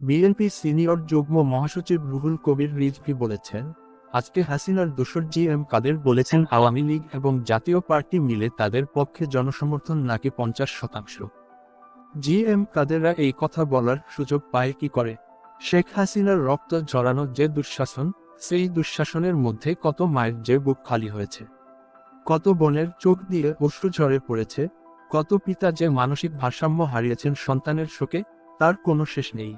BNP senior যুগ্ম মহাসচিব রুহুল কবির রিজভি বলেছেন, আজকে হাসিনার দোসর জি এম কাদের বলেছেন আওয়ামী লীগ এবং জাতীয় পার্টি মিলে তাদের পক্ষে জনসমর্থন নাকি পঞ্চাশ শতাংশ। জি এম কাদেররা এই কথা বলার সুযোগ পায় কি করে? শেখ হাসিনার রক্ত জড়ানো যে দুঃশাসন, সেই দুঃশাসনের মধ্যে কত মায়ের যে বুক খালি হয়েছে? কত বোনের চোখ দিয়ে অশ্রু ঝরে পড়েছে? কত পিতা যে মানসিক ভারসাম্য হারিয়েছেন সন্তানের শোকে, তার কোনো শেষ নেই।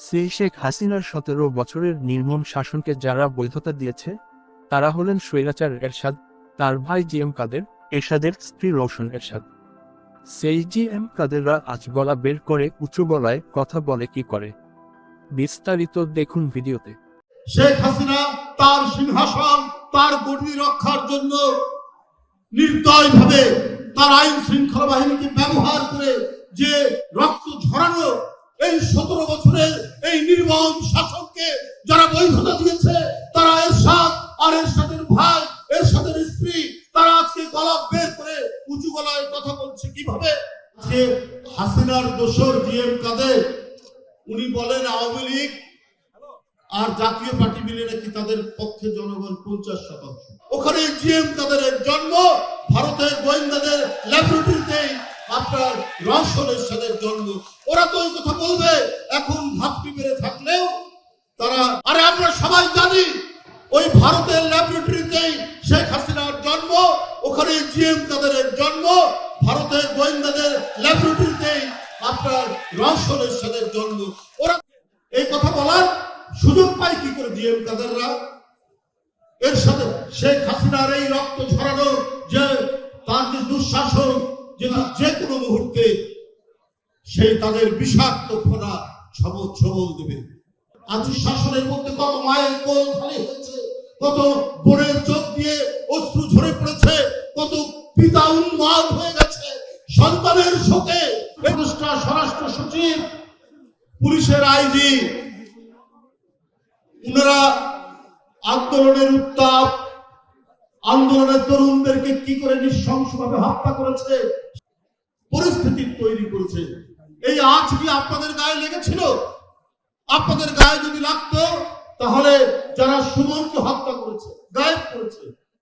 সেই শেখ হাসিনার সতেরো বছরের নির্মম শাসনকে যারা বৈধতা দিয়েছে, তারা হলেন স্বৈরাচার এরশাদ, তার ভাই জি এম কাদের, এরশাদের স্ত্রী রৌশন এরশাদ। সেই জি এম কাদেররা আজ গলা বের করে উঁচু গলায় কথা বলে কি করে? বিস্তারিত দেখুন ভিডিওতে। শেখ হাসিনা তার সিংহাসন, তার গতি রক্ষার জন্য নির্দয় ভাবে তার আইন শৃঙ্খলা বাহিনীকে ব্যবহার করে যে রক্ত ঝরানো এই সতেরো বছরের এই নির্মম শাসনকে যারা বৈধতা দিয়েছে, তারা এরশাদ আর এরশাদের ভাই, এরশাদের স্ত্রী, তারা আজকে গলা বের করে উঁচু গলায় কথা বলছে কীভাবে? আজকে হাসিনার জিএম কাদের, উনি বলেন আওয়ামী লীগ আর জাতীয় পার্টি মিলে নাকি তাদের পক্ষে জনগণ পঞ্চাশ শতাংশ। ওখানে কাদের জন্ম, ভারতের গোয়েন্দাদের ল্যাবরেটরিতেই আপনার রহস্যের সাথে জন্ম। ওরা তো ওই কথা বলবে। এখন ঘাপটি মেরে থাকলেও তারা আরে আমরা সবাই জানি, ওই ভারতের ল্যাবরেটরিতেই শেখ হাসিনার জন্ম, ওখানে জিএম কাদের জন্ম, ভারতের গোয়েন্দাদের ল্যাবরেটরিতেই আপনার রহস্যের সাথে জন্ম। ওরা এই কথা বলার সুযোগ পায় কি করে জিএম কাদেররা? এর সাথে শেখ হাসিনার এই রক্ত ঝরানো যে তার যে দুঃশাসন যে কোনো মুহূর্তে সেই তাদের বিষাক্ত ফোনা ছবল ছবল দেবে। আজ শাসনের মধ্যে কত মায়ের কোল খালি হয়েছে, কত বোনের চোখ দিয়ে অশ্রু ঝরে পড়েছে, কত পিতা উন্মাদ হয়ে গেছে। সন্তানের শোকে একুশটা স্বরাষ্ট্র সচিব, পুলিশের আইজি, উনারা আন্দোলনের উত্তাপ, আন্দোলনের তরুণদেরকে কি করে নৃশংসভাবে হত্যা করেছে, পরিস্থিতি তৈরি করেছে। এই আজ কি আপনাদের গায়ে লেগেছিল? আপনাদের গায়ে যদি লাগতো, তাহলে যারা সুমনকে হত্যা করেছে করেছে